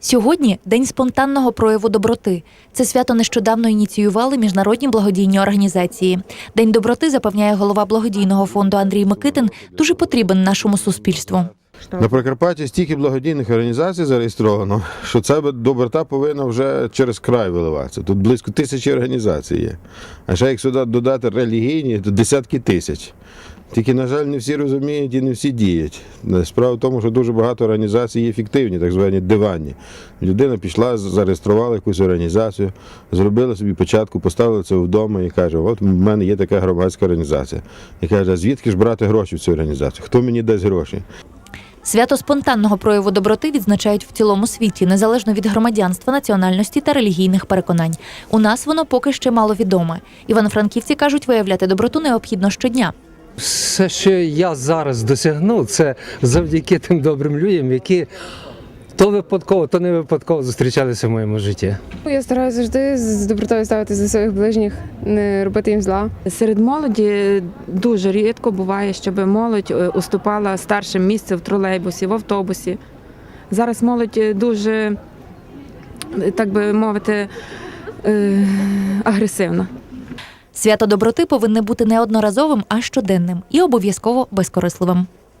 Сьогодні день спонтанного прояву доброти. Це свято нещодавно ініціювали міжнародні благодійні організації. День доброти, запевняє голова благодійного фонду Андрій Микитин, дуже потрібен нашому суспільству. На Прикарпатті стільки благодійних організацій зареєстровано, що ця доброта повинна вже через край виливатися. Тут близько тисячі організацій є. А ще як сюди додати релігійні, то десятки тисяч. Тільки, на жаль, не всі розуміють і не всі діють. Справа в тому, що дуже багато організацій є фіктивні, так звані диванні. Людина пішла, зареєструвала якусь організацію, зробила собі початку, поставила це вдома і каже: от в мене є така громадська організація. І каже, а звідки ж брати гроші в цю організацію? Хто мені дасть гроші? Свято спонтанного прояву доброти відзначають в цілому світі, незалежно від громадянства, національності та релігійних переконань. У нас воно поки ще мало відоме. Івано-франківці кажуть, виявляти доброту необхідно щодня. Все, що я зараз досягнув, це завдяки тим добрим людям, які то випадково, то не випадково зустрічалися в моєму житті. Я стараюся завжди з добротою ставитися до своїх ближніх, не робити їм зла. Серед молоді дуже рідко буває, щоб молодь е, уступала старшим місце в тролейбусі, в автобусі. Зараз молодь е, дуже, так би мовити, е, агресивна. Свято доброти повинне бути не одноразовим, а щоденним і обов'язково безкорисливим.